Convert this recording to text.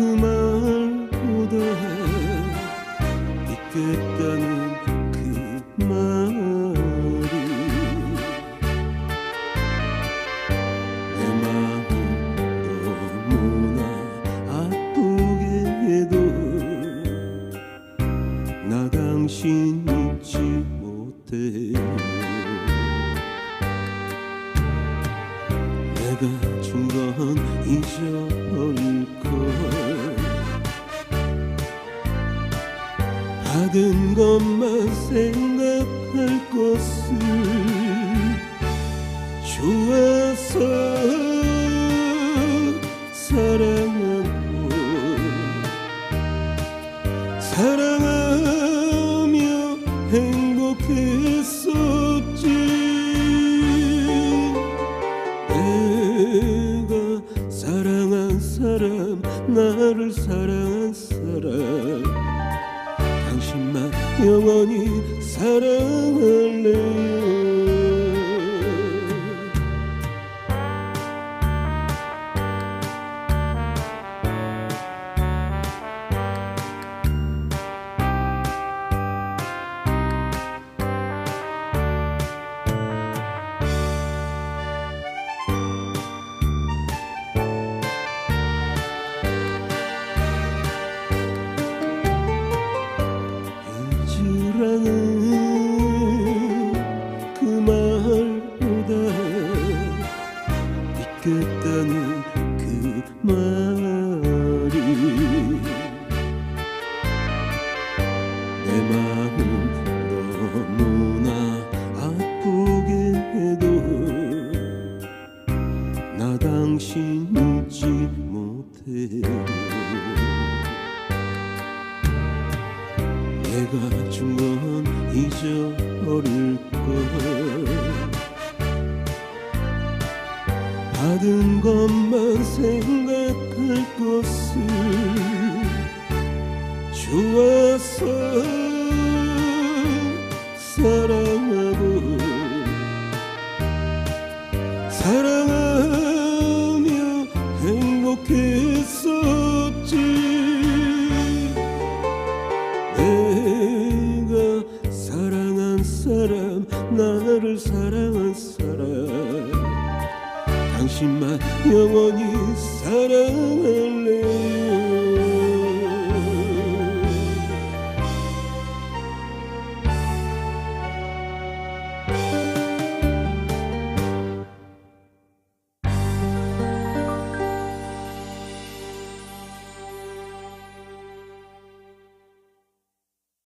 그말보다 있겠다는 그 말이 내 마음 너무나 아프게도 나 당신 잊지 못해. 준건 잊어버릴걸. 받은 것만 생각할 것을 좋아서 사랑하고 사랑하며 행 나를 사랑한 사람 당신만 영원히 사랑할래 마음 너무나 아프게 해도 나 당신 잊지 못해. 내가 준 건 잊어버릴 걸. 받은 것만 생각할 것을 좋아서 사랑하며 행복했었지. 내가 사랑한 사람 나를 사랑한 사람. 당신만 영원히 사랑할